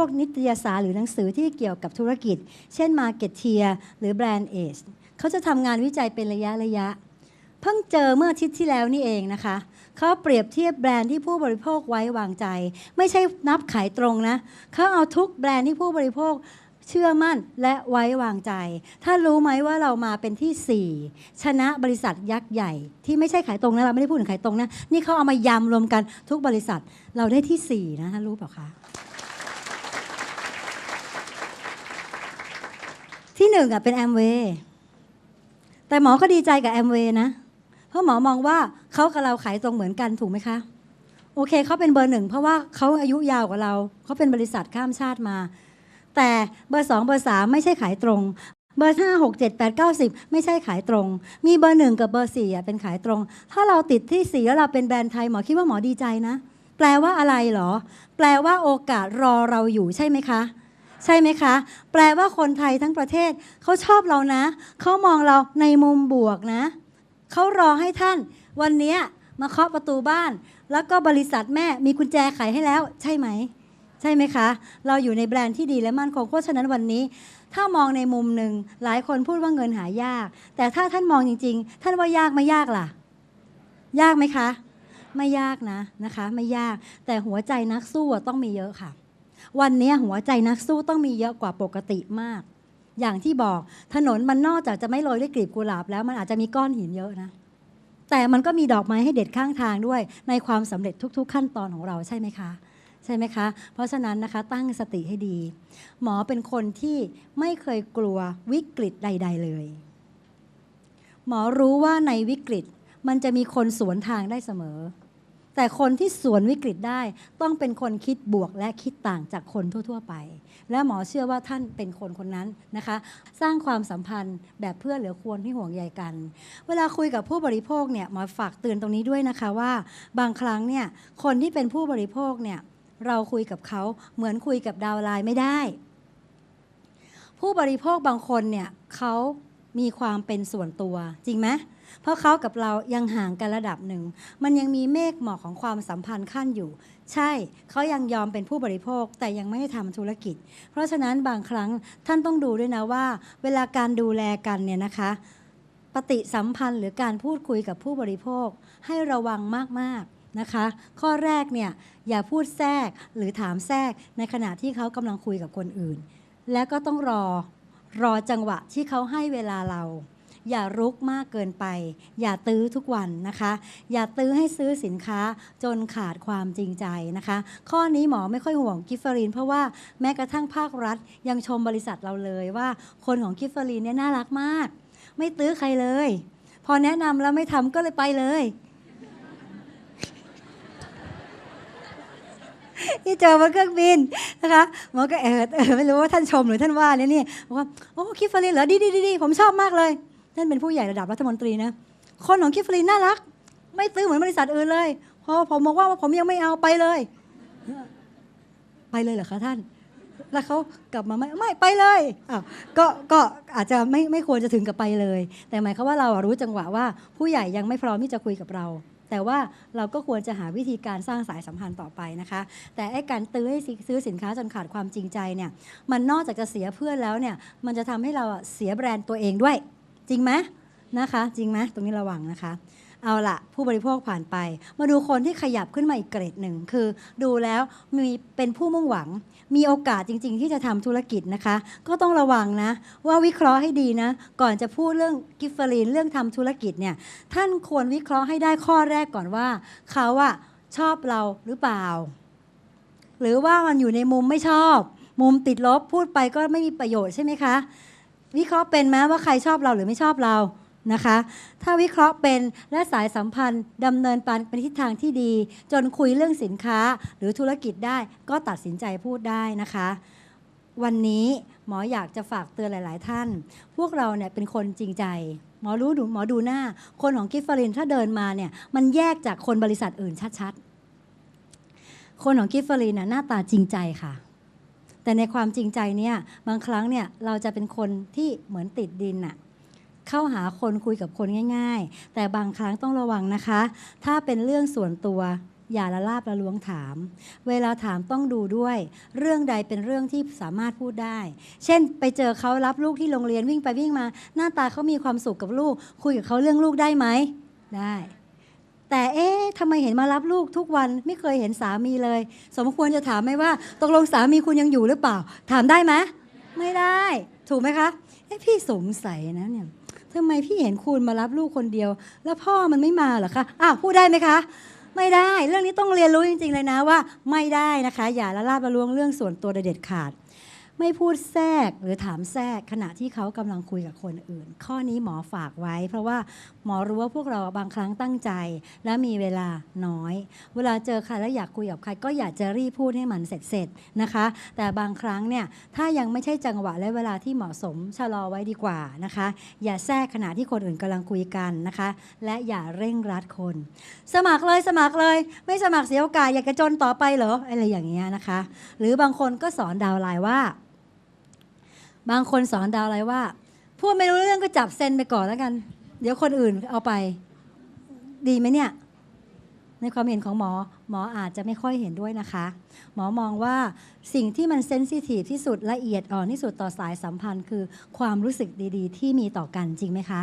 วกนิตยสารหรือหนังสือที่เกี่ยวกับธุรกิจ เช่น Marketeer หรือ Brand Age เขาจะทำงานวิจัยเป็นระยะระยะ เพิ่งเจอเมื่ออาทิตย์ที่แล้วนี่เองนะคะเขาเปรียบเทียบแบรนด์ที่ผู้บริโภคไว้วางใจ ไม่ใช่นับขายตรงนะเขาเอาทุกแบรนด์ที่ผู้บริโภคเชื่อมั่นและไว้วางใจ ถ้ารู้ไหมว่าเรามาเป็นที่ 4 ชนะบริษัทยักษ์ใหญ่ ที่ไม่ใช่ขายตรงนะเราไม่ได้พูดถึงขายตรงนะ นี่เขาเอามายำรวมกันทุกบริษัทเราได้ที่ 4 นะท่านรู้เปล่าคะ ที่หนึ่งอะเป็นแอมเวย์แต่หมอก็ดีใจกับแอมเวย์นะ เพราะหมอมองว่าเขากับเราขายตรงเหมือนกันถูกไหมคะ โอเคเขาเป็นเบอร์หนึ่งเพราะว่าเขาอายุยาวกว่าเราเขาเป็นบริษัทข้ามชาติมา แต่เบอร์สองเบอร์สามไม่ใช่ขายตรง เบอร์ห้าหกเจ็ดแปดเก้าสิบไม่ใช่ขายตรง มีเบอร์หนึ่งกับเบอร์สี่อะเป็นขายตรง ถ้าเราติดที่สี่แล้วเราเป็นแบรนด์ไทยหมอคิดว่าหมอดีใจนะ แปลว่าอะไรเหรอ แปลว่าโอกาสรอเราอยู่ใช่ไหมคะ ใช่ไหมคะ แปลว่าคนไทยทั้งประเทศเขาชอบเรานะ เขามองเราในมุมบวกนะ เขารอให้ท่าน วันนี้มาเคาะประตูบ้าน แล้วก็บริษัทแม่มีกุญแจไขให้แล้ว ใช่ไหม ใช่ไหมคะ เราอยู่ในแบรนด์ที่ดีและมั่นคงเพราะฉะนั้นวันนี้ ถ้ามองในมุมหนึ่งหลายคนพูดว่าเงินหายาก แต่ถ้าท่านมองจริง ๆ ท่านว่ายากไม่ยากล่ะ ยากไหมคะ ไม่ยากนะนะคะ ไม่ยาก แต่หัวใจนักสู้ต้องมีเยอะค่ะ วันนี้หัวใจนักสู้ต้องมีเยอะกว่าปกติมาก อย่างที่บอกถนนมันนอกจากจะไม่โรยด้วยกลีบกุหลาบแล้วมันอาจจะมีก้อนหินเยอะนะ แต่มันก็มีดอกไม้ให้เด็ดข้างทางด้วย ในความสำเร็จทุก ๆ ขั้นตอนของเราใช่ไหมคะใช่ไหมคะ เพราะฉะนั้นนะคะตั้งสติให้ดี หมอเป็นคนที่ไม่เคยกลัววิกฤตใด ๆ เลย หมอรู้ว่าในวิกฤตมันจะมีคนสวนทางได้เสมอ แต่คนที่สวนวิกฤตได้ต้องเป็นคนคิดบวกและคิดต่างจากคนทั่ว ๆ ไป และหมอเชื่อว่าท่านเป็นคนคนนั้นนะคะ สร้างความสัมพันธ์แบบเพื่อเหลือควรที่ห่วงใยกัน เวลาคุยกับผู้บริโภคเนี่ยหมอฝากเตือนตรงนี้ด้วยนะคะว่า บางครั้งเนี่ยคนที่เป็นผู้บริโภคเนี่ยเราคุยกับเขาเหมือนคุยกับดาวไลน์ไม่ได้ ผู้บริโภคบางคนเนี่ยเขามีความเป็นส่วนตัวจริงไหม เพราะเขากับเรายังห่างกันระดับหนึ่ง มันยังมีเมฆหมอกของความสัมพันธ์ขั้นอยู่ ใช่เขายังยอมเป็นผู้บริโภคแต่ยังไม่ได้ทำธุรกิจ เพราะฉะนั้นบางครั้งท่านต้องดูด้วยนะว่า เวลาการดูแลกันเนี่ยนะคะ ปฏิสัมพันธ์หรือการพูดคุยกับผู้บริโภค ให้ระวังมากๆนะคะ ข้อแรกเนี่ยอย่าพูดแทรกหรือถามแทรกในขณะที่เขากำลังคุยกับคนอื่น แล้วก็ต้องรอรอจังหวะที่เขาให้เวลาเรา อย่ารุกมากเกินไป อย่าตื้อทุกวันนะคะ อย่าตื้อให้ซื้อสินค้าจนขาดความจริงใจนะคะ ข้อนี้หมอไม่ค่อยห่วงกิฟเฟอรีนเพราะว่าแม้กระทั่งภาครัฐยังชมบริษัทเราเลยว่า คนของกิฟเฟอรีนเนี่ยน่ารักมาก ไม่ตื้อใครเลย พอแนะนำแล้วไม่ทำก็เลยไปเลยที่เจอบนเครื่องบินนะคะหมอก็เออเออไม่รู้ว่าท่านชมหรือท่านว่าเนี่ยนี่บอกว่าโอ้คิฟฟารีนเหรอดีดีดีผมชอบมากเลย ท่านเป็นผู้ใหญ่ระดับรัฐมนตรีนะคนของคิฟฟรีนน่ารัก ไม่ซื้อเหมือนบริษัทอื่นเลยพอผมบอกว่าผมยังไม่เอาไปเลย ไปเลยเหรอคะท่าน แล้วเขากลับมาไม่ไม่ไปเลยอ้าวก็ก็อาจจะไม่ไม่ควรจะถึงกับไปเลย แต่หมายความว่าเรารู้จังหวะว่า ผู้ใหญ่ยังไม่พร้อมที่จะคุยกับเราแต่ว่าเราก็ควรจะหาวิธีการสร้างสายสัมพันธ์ต่อไปนะคะ แต่ไอ้การตื้อให้ซื้อสินค้าจนขาดความจริงใจเนี่ย มันนอกจากจะเสียเพื่อนแล้วเนี่ย มันจะทำให้เราเสียแบรนด์ตัวเองด้วย จริงไหมนะคะ จริงไหมตรงนี้ระวังนะคะ เอาละผู้บริโภคผ่านไป มาดูคนที่ขยับขึ้นมาอีกเกรดหนึ่งคือ ดูแล้วมีเป็นผู้มุ่งหวัง มีโอกาสจริง ๆ ที่จะทำธุรกิจนะคะ ก็ต้องระวังนะ ว่าวิเคราะห์ให้ดีนะ ก่อนจะพูดเรื่องกิฟเฟอรีนเรื่องทำธุรกิจเนี่ยท่านควรวิเคราะห์ให้ได้ข้อแรกก่อนว่าเขาอะชอบเราหรือเปล่า หรือว่ามันอยู่ในมุมไม่ชอบ มุมติดลบพูดไปก็ไม่มีประโยชน์ใช่ไหมคะ วิเคราะห์เป็นไหมว่าใครชอบเราหรือไม่ชอบเรานะคะ ถ้าวิเคราะห์เป็นและสายสัมพันธ์ดำเนินไปเป็นทิศทางที่ดี จนคุยเรื่องสินค้าหรือธุรกิจได้ก็ตัดสินใจพูดได้นะคะ วันนี้หมออยากจะฝากเตือนหลาย ๆ ท่าน พวกเราเนี่ยเป็นคนจริงใจ หมอรู้ดูหมอดูหน้า คนของกิฟฟารินถ้าเดินมาเนี่ยมันแยกจากคนบริษัทอื่นชัด ๆ คนของกิฟฟารินน่ะหน้าตาจริงใจค่ะ แต่ในความจริงใจเนี่ยบางครั้งเนี่ยเราจะเป็นคนที่เหมือนติดดินน่ะเข้าหาคนคุยกับคนง่าย ๆ แต่บางครั้งต้องระวังนะคะ ถ้าเป็นเรื่องส่วนตัวอย่าละลาบละล้วงถาม เวลาถามต้องดูด้วย เรื่องใดเป็นเรื่องที่สามารถพูดได้ เช่น ไปเจอเขารับลูกที่โรงเรียนวิ่งไปวิ่งมา หน้าตาเขามีความสุขกับลูก คุยกับเขาเรื่องลูกได้ไหม ได้ แต่เอ๊ะทำไมเห็นมารับลูกทุกวันไม่เคยเห็นสามีเลย สมควรจะถามไหมว่าตกลงสามีคุณยังอยู่หรือเปล่า ถามได้ไหมไม่ได้ ถูกไหมคะเอ๊ะพี่สงสัยนะเนี่ยทำไมพี่เห็นคุณมารับลูกคนเดียว แล้วพ่อมันไม่มาเหรอคะอ้าวพูดได้ไหมคะไม่ได้เรื่องนี้ต้องเรียนรู้จริง ๆ เลยนะว่า ไม่ได้นะคะ อย่าละลาบละล้วงเรื่องส่วนตัวเด็ดขาด ไม่พูดแทรกหรือถามแทรกขณะที่เขากำลังคุยกับคนอื่น ข้อนี้หมอฝากไว้ เพราะว่าหมอรู้ว่าพวกเราบางครั้งตั้งใจ และมีเวลาน้อย เวลาเจอใครแล้วอยากคุยกับใครก็อยากจะรีบพูดให้มันเสร็จๆนะคะ แต่บางครั้งเนี่ยถ้ายังไม่ใช่จังหวะและเวลาที่เหมาะสมชะลอไว้ดีกว่านะคะ อย่าแทรกขณะที่คนอื่นกำลังคุยกันนะคะ และอย่าเร่งรัดคน สมัครเลยสมัครเลย ไม่สมัครเสียโอกาสอยากจะจนต่อไปเหรออะไรอย่างเงี้ยนะคะ หรือบางคนก็สอนดาวไลน์ว่า บางคนสอนดาวไลน์ว่าพูดไม่รู้เรื่องก็จับเซ็นไปก่อนแล้วกัน เดี๋ยวคนอื่นเอาไป ดีไหมเนี่ย ในความเห็นของหมอ หมออาจจะไม่ค่อยเห็นด้วยนะคะ หมอมองว่าสิ่งที่มันเซนซิทีฟที่สุดละเอียดอ่อนที่สุดต่อสายสัมพันธ์ คือความรู้สึกดีๆ ที่มีต่อกันจริงไหมคะ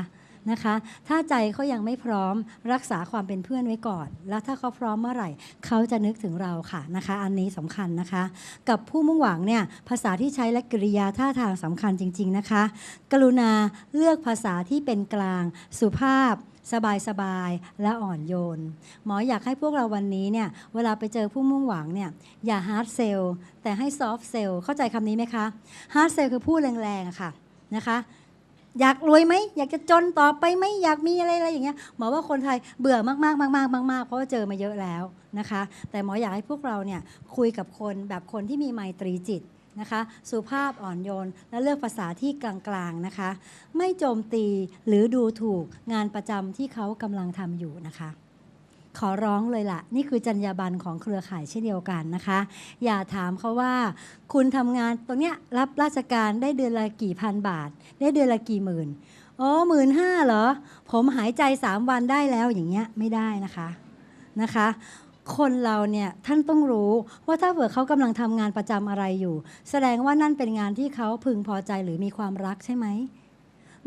นะคะ ถ้าใจเขายังไม่พร้อมรักษาความเป็นเพื่อนไว้ก่อน แล้วถ้าเขาพร้อมเมื่อไหร่เขาจะนึกถึงเราค่ะนะคะ อันนี้สำคัญนะคะ กับผู้มุ่งหวังเนี่ยภาษาที่ใช้และกริยาท่าทางสำคัญจริง ๆนะคะ กรุณาเลือกภาษาที่เป็นกลางสุภาพสบายสบายๆและอ่อนโยน หมออยากให้พวกเราวันนี้เนี่ยเวลาไปเจอผู้มุ่งหวังเนี่ยอย่าฮาร์ดเซลแต่ให้ซอฟต์เซลเข้าใจคำนี้ไหมคะฮาร์ดเซลคือพูดแรงๆค่ะนะคะ อยากรวยไหมอยากจะจนต่อไปไหมอยากมีอะไรอะไรอย่างเงี้ยหมอว่าคนไทยเบื่อมากๆมากๆมากๆเพราะว่าเจอมาเยอะแล้วนะคะ แต่หมออยากให้พวกเราเนี่ยคุยกับคนแบบคนที่มีไมตรีจิตนะคะสุภาพอ่อนโยน และเลือกภาษาที่กลางๆนะคะ ไม่โจมตีหรือดูถูกงานประจำที่เขากำลังทำอยู่นะคะ ขอร้องเลยล่ะ นี่คือจรรยาบรรณของเครือข่ายเช่นเดียวกันนะคะ อย่าถามเขาว่า คุณทำงานตรงเนี้ยรับราชการได้เดือนละกี่พันบาท ได้เดือนละกี่หมื่นอ๋อหมื่นห้าเหรอ ผมหายใจสามวันได้แล้วอย่างเงี้ยไม่ได้นะคะนะคะคนเราเนี่ยท่านต้องรู้ว่าถ้าเผื่อเขากำลังทำงานประจำอะไรอยู่ แสดงว่านั่นเป็นงานที่เขาพึงพอใจหรือมีความรักใช่ไหม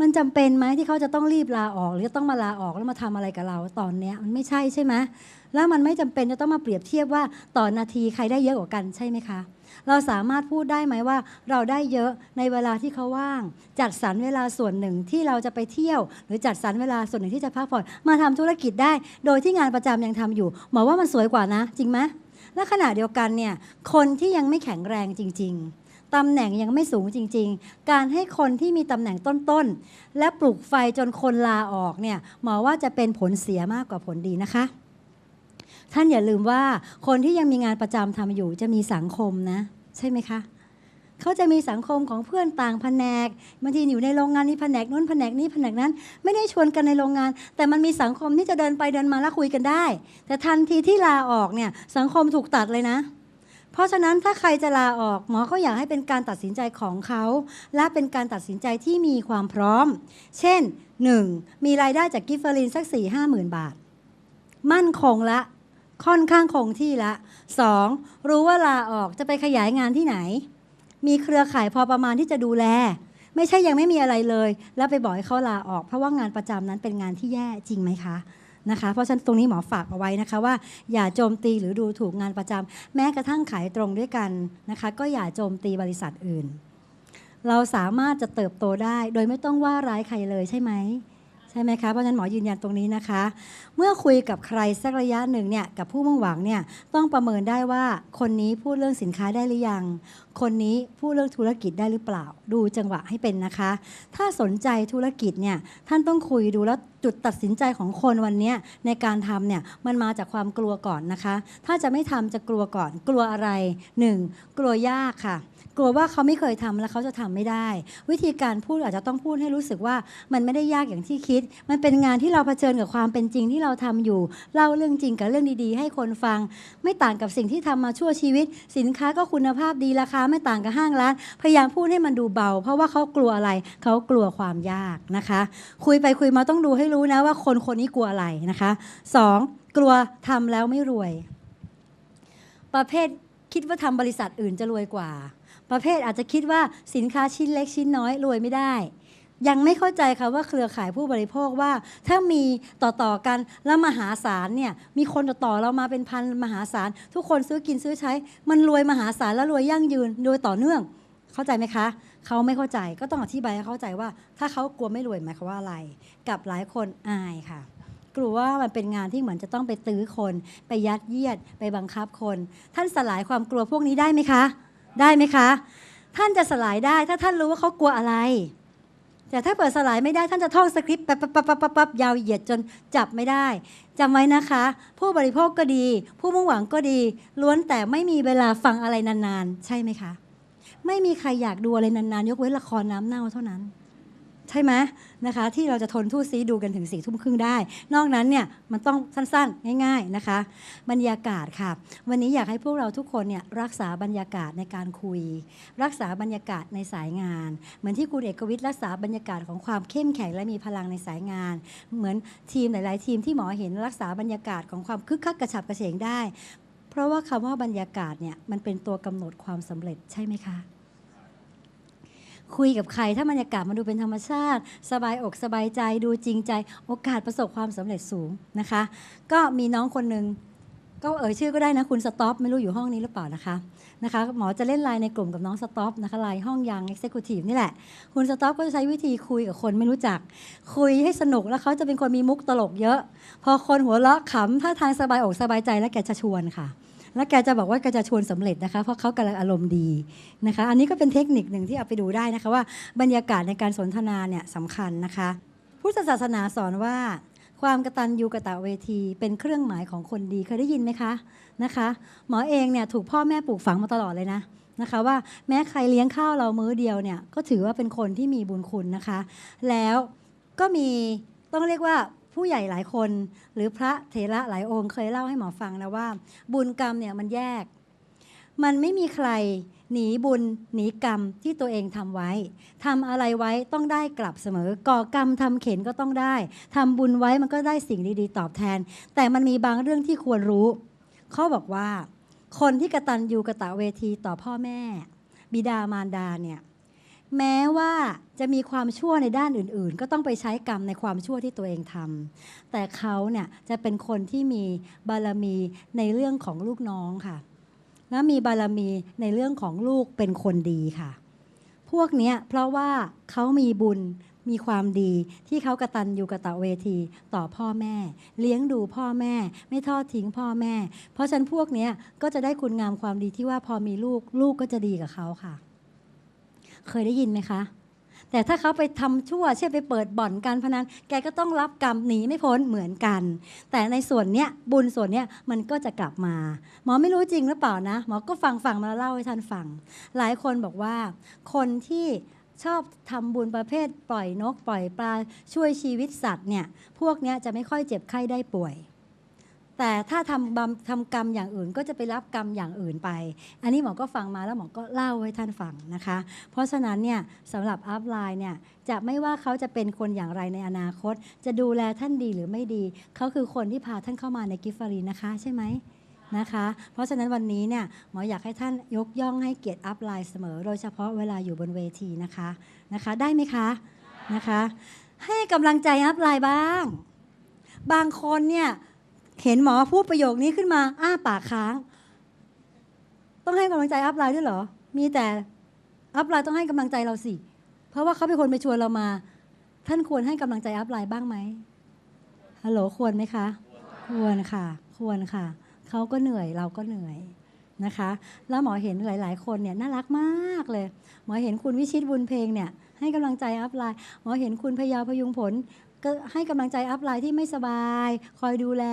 มันจำเป็นไหมที่เขาจะต้องรีบลาออก หรือต้องมาลาออกแล้วมาทำอะไรกับเราตอนเนี้ยมันไม่ใช่ใช่ไหมแล้วมันไม่จำเป็นจะต้องมาเปรียบเทียบว่าต่อนาทีใครได้เยอะกว่ากันใช่ไหมคะ เราสามารถพูดได้ไหมว่า เราได้เยอะในเวลาที่เขาว่าง จัดสรรเวลาส่วนหนึ่งที่เราจะไปเที่ยว หรือจัดสรรเวลาส่วนหนึ่งที่จะพักผ่อนมาทำธุรกิจได้ โดยที่งานประจำยังทำอยู่หมอว่ามันสวยกว่านะ จริงไหมและขณะเดียวกันเนี่ยคนที่ยังไม่แข็งแรงจริง ๆ ตำแหน่งยังไม่สูงจริง ๆ การให้คนที่มีตำแหน่งต้นๆ และปลุกไฟจนคนลาออกเนี่ยหมอว่าจะเป็นผลเสียมากกว่าผลดีนะคะ ท่านอย่าลืมว่าคนที่ยังมีงานประจำทำอยู่จะมีสังคมนะ ใช่ไหมคะเขาจะมีสังคมของเพื่อนต่างแผนกบางทีอยู่ในโรงงานนี้แผนกนู้นแผนกนี้แผนกนั้น ไม่ได้ชวนกันในโรงงาน แต่มันมีสังคมที่จะเดินไปเดินมาแล้วคุยกันได้ แต่ทันทีที่ลาออกเนี่ยสังคมถูกตัดเลยนะ เพราะฉะนั้นถ้าใครจะลาออกหมอก็อยากให้เป็นการตัดสินใจของเขา และเป็นการตัดสินใจที่มีความพร้อม เช่น 1. มีรายได้จากกิฟเฟอรินสัก4ี่ห้าหมื่นบาท มั่นคงละ ค่อนข้างคงที่ละ 2. รู้ว่าลาออกจะไปขยายงานที่ไหน มีเครือข่ายพอประมาณที่จะดูแล ไม่ใช่ยังไม่มีอะไรเลย แล้วไปบอกให้เขาลาออก เพราะว่างานประจำนั้นเป็นงานที่แย่จริงไหมคะ นะคะ เพราะฉะนั้นตรงนี้หมอฝากเอาไว้นะคะว่าอย่าโจมตีหรือดูถูกงานประจำแม้กระทั่งขายตรงด้วยกันนะคะ ก็อย่าโจมตีบริษัทอื่น เราสามารถจะเติบโตได้ โดยไม่ต้องว่าร้ายใครเลยใช่ไหม ใช่ไหมคะ เพราะฉะนั้นหมอยืนยันตรงนี้นะคะ เมื่อคุยกับใครสักระยะหนึ่งเนี่ยกับผู้มุ่งหวังเนี่ยต้องประเมินได้ว่าคนนี้พูดเรื่องสินค้าได้หรือยัง คนนี้พูดเรื่องธุรกิจได้หรือเปล่า ดูจังหวะให้เป็นนะคะ ถ้าสนใจธุรกิจเนี่ยท่านต้องคุยดูแล้วจุดตัดสินใจของคนวันนี้ในการทำเนี่ยมันมาจากความกลัวก่อนนะคะ ถ้าจะไม่ทำจะกลัวก่อนกลัวอะไรหนึ่งกลัวยากค่ะ ลัวว่าเขาไม่เคยทำแล้วเขาจะทำไม่ได้ วิธีการพูดอาจจะต้องพูดให้รู้สึกว่ามันไม่ได้ยากอย่างที่คิด มันเป็นงานที่เราเผชิญกับความเป็นจริงที่เราทำอยู่เล่าเรื่องจริงกับเรื่องดีๆ ให้คนฟัง ไม่ต่างกับสิ่งที่ทำมาชั่วชีวิต สินค้าก็คุณภาพดีราคาไม่ต่างกับห้างร้านพยายามพูดให้มันดูเบา เพราะว่าเขากลัวอะไรเขากลัวความยากนะคะ คุยไปคุยมาต้องดูให้รู้นะว่าคนคนนี้กลัวอะไรนะคะสองกลัวทำแล้วไม่รวย ประเภทคิดว่าทำบริษัทอื่นจะรวยกว่า ประเภทอาจจะคิดว่าสินค้าชิ้นเล็กชิ้นน้อยรวยไม่ได้ ยังไม่เข้าใจค่ะว่าเครือข่ายผู้บริโภคว่า ถ้ามีต่อๆกันแล้วมหาศาลเนี่ยมีคนต่อๆเรามาเป็นพันมหาศาลทุกคนซื้อกินซื้อใช้ มันรวยมหาศาลและรวยยั่งยืนโดยต่อเนื่องเข้าใจไหมคะ เขาไม่เข้าใจก็ต้องอธิบายให้เข้าใจว่า ถ้าเขากลัวไม่รวยหมายความว่าอะไร กับหลายคนอายค่ะ กลัวว่ามันเป็นงานที่เหมือนจะต้องไปตื้อคน ไปยัดเยียด ไปบังคับคน ท่านสลายความกลัวพวกนี้ได้ไหมคะ ได้ไหมคะ ท่านจะสลายได้ถ้าท่านรู้ว่าเขากลัวอะไร แต่ถ้าเปิดสลายไม่ได้ท่านจะท่องสคริปต์ปั๊บปั๊บปั๊บปั๊บปั๊บยาวเหยียดจนจับไม่ได้จำไว้นะคะ ผู้บริโภคก็ดี ผู้มุ่งหวังก็ดี ล้วนแต่ไม่มีเวลาฟังอะไรนานๆ ใช่ไหมคะ ไม่มีใครอยากดูอะไรนานๆ ยกเว้นละครน้ำเน่าเท่านั้น ใช่ไหมนะคะ ที่เราจะทนทู่ซีดูกันถึงสี่ทุ่มครึ่งได้ นอกนั้นเนี่ยมันต้องสั้นๆ ง่าย ๆนะคะ บรรยากาศค่ะ วันนี้อยากให้พวกเราทุกคนเนี่ยรักษาบรรยากาศในการคุย รักษาบรรยากาศในสายงาน เหมือนที่คุณเอกวิทย์รักษาบรรยากาศของความเข้มแข็งและมีพลังในสายงาน เหมือนทีมหลาย ๆ ทีมที่หมอเห็นรักษาบรรยากาศของความคึกคักกระฉับกระเฉงได้ เพราะว่าคำว่าบรรยากาศเนี่ยมันเป็นตัวกำหนดความสำเร็จใช่ไหมคะ คุยกับใคร ถ้าบรรยากาศมันดูเป็นธรรมชาติ สบายอกสบายใจดูจริงใจ โอกาสประสบความสำเร็จสูงนะคะ ก็มีน้องคนหนึ่งก็เอ่ยชื่อก็ได้นะคุณสต็อปไม่รู้อยู่ห้องนี้หรือเปล่านะคะนะคะหมอจะเล่นไลน์ในกลุ่มกับน้องสต็อปนะคะไลน์ห้องยังเอ็กเซคิวทีฟนี่แหละ คุณสต็อปก็จะใช้วิธีคุยกับคนไม่รู้จัก คุยให้สนุกแล้วเขาจะเป็นคนมีมุกตลกเยอะ พอคนหัวเราะขำถ้าทางสบายอกสบายใจแล้วแกจะชวนค่ะ แล้วแกจะบอกว่าแกจะชวนสำเร็จนะคะ เพราะเขากำลังอารมณ์ดีนะคะ อันนี้ก็เป็นเทคนิคหนึ่งที่เอาไปดูได้นะคะว่าบรรยากาศในการสนทนาเนี่ยสำคัญนะคะ พุทธศาสนาสอนว่าความกตัญญูกตะเวทีเป็นเครื่องหมายของคนดีเคยได้ยินไหมคะนะคะ หมอเองเนี่ยถูกพ่อแม่ปลูกฝังมาตลอดเลยนะนะคะว่าแม้ใครเลี้ยงข้าวเรามื้อเดียวเนี่ยก็ถือว่าเป็นคนที่มีบุญคุณนะคะ แล้วก็มีต้องเรียกว่า ผู้ใหญ่หลายคน หรือพระเถระหลายองค์เคยเล่าให้หมอฟังนะว่า บุญกรรมเนี่ยมันแยก มันไม่มีใครหนีบุญหนีกรรมที่ตัวเองทำไว้ทำอะไรไว้ต้องได้กลับเสมอ ก่อกรรมทำเข็นก็ต้องได้ทำบุญไว้มันก็ได้สิ่งดีๆ ตอบแทน แต่มันมีบางเรื่องที่ควรรู้เขาบอกว่า คนที่กระตันยูกระตะเวทีต่อพ่อแม่ บิดามารดาเนี่ย แม้ว่าจะมีความชั่วในด้านอื่น ๆ ก็ต้องไปใช้กรรมในความชั่วที่ตัวเองทำแต่เขาเนี่ยจะเป็นคนที่มีบารมีในเรื่องของลูกน้องค่ะ และมีบารมีในเรื่องของลูกเป็นคนดีค่ะ พวกเนี้ยเพราะว่าเขามีบุญมีความดีที่เขากระตันอยู่กระตะเวทีต่อพ่อแม่ เลี้ยงดูพ่อแม่ ไม่ทอดทิ้งพ่อแม่ เพราะฉะนั้นพวกเนี้ยก็จะได้คุณงามความดีที่ว่าพอมีลูกลูกก็จะดีกับเขาค่ะ เคยได้ยินไหมคะ แต่ถ้าเขาไปทำชั่วเช่นไปเปิดบ่อนการพนันแกก็ต้องรับกรรมหนีไม่พ้นเหมือนกัน แต่ในส่วนเนี้ยบุญส่วนเนี้ยมันก็จะกลับมา หมอไม่รู้จริงหรือเปล่านะ หมอก็ฟังฟังมาเล่าให้ท่านฟัง หลายคนบอกว่า คนที่ชอบทำบุญประเภทปล่อยนก ปล่อยปลาช่วยชีวิตสัตว์เนี่ยพวกเนี้ยจะไม่ค่อยเจ็บไข้ได้ป่วย แต่ถ้าทำบำทำกรรมอย่างอื่นก็จะไปรับกรรมอย่างอื่นไป อันนี้หมอก็ฟังมาแล้วหมอก็เล่าให้ท่านฟังนะคะ เพราะฉะนั้นเนี่ยสำหรับอัพไลน์เนี่ยจะไม่ว่าเขาจะเป็นคนอย่างไรในอนาคต จะดูแลท่านดีหรือไม่ดี เขาคือคนที่พาท่านเข้ามาในกิฟฟารีนะคะ ใช่ไหมนะคะ เพราะฉะนั้นวันนี้เนี่ยหมออยากให้ท่านยกย่องให้เกียรติอัพไลน์เสมอ โดยเฉพาะเวลาอยู่บนเวทีนะคะนะคะ ได้ไหมคะนะคะ ให้กำลังใจอัพไลน์บ้าง บางคนเนี่ย เห็นหมอพูดประโยคนี้ขึ้นมา อ้าปากค้าง ต้องให้กำลังใจอัพไลน์ด้วยเหรอ มีแต่อัพไลน์ต้องให้กำลังใจเราสิ เพราะว่าเขาเป็นคนไปชวนเรามา ท่านควรให้กำลังใจอัพไลน์บ้างไหมฮัลโหลควรไหมคะ ควรค่ะ ควรค่ะ เขาก็เหนื่อยเราก็เหนื่อยนะคะ แล้วหมอเห็นหลาย ๆ คนเนี่ยน่ารักมากเลย หมอเห็นคุณวิชิตบุญเพลงเนี่ยให้กำลังใจอัพไลน์ หมอเห็นคุณพยาพยุงผล ก็ให้กำลังใจอัพไลน์ที่ไม่สบาย คอยดูแล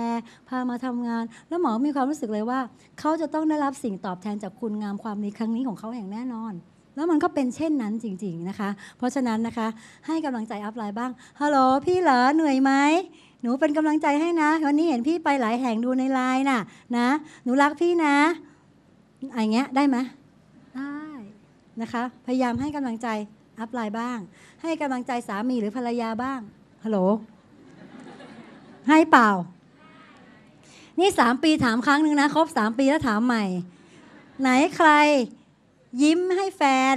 พามาทำงาน แล้วหมอมีความรู้สึกเลยว่า เขาจะต้องได้รับสิ่งตอบแทนจากคุณงามความดีครั้งนี้ของเขาอย่างแน่นอน แล้วมันก็เป็นเช่นนั้นจริง ๆนะคะ เพราะฉะนั้นนะคะ ให้กำลังใจอัพไลน์บ้างฮัลโหลพี่เหรอเหนื่อยไหมหนูเป็นกำลังใจให้นะวันนี้เห็นพี่ไปหลายแห่งดูในไลน์น่ะนะ หนูรักพี่นะอะไรเงี้ยได้ไหมได้นะคะ พยายามให้กำลังใจอัพไลน์บ้าง ให้กำลังใจสามีหรือภรรยาบ้าง ฮัลโหล ให้เปล่า นี่สามปีถามครั้งหนึ่งนะ ครบสามปีแล้วถามใหม่ ไหนใคร ยิ้มให้แฟน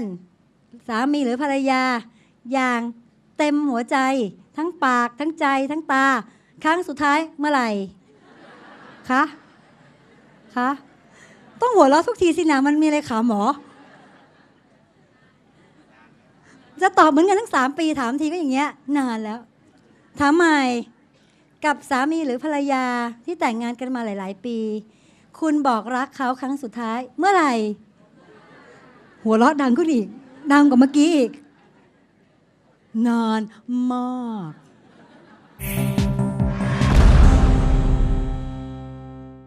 สามีหรือภรรยา อย่างเต็มหัวใจ ทั้งปากทั้งใจทั้งตา ครั้งสุดท้ายเมื่อไหร่ คะ คะ ต้องหัวเราะทุกทีสินะมันมีอะไรขาหมอจะตอบเหมือนกันทั้งสามปีถามทีก็อย่างเงี้ย นานแล้ว ถามใหม่กับสามีหรือภรรยาที่แต่งงานกันมาหลาย ๆ ปี คุณบอกรักเขาครั้งสุดท้าย เมื่อไหร่ หัวเราะดังขึ้นอีก ดังกว่าเมื่อกี้อีก นอนมาก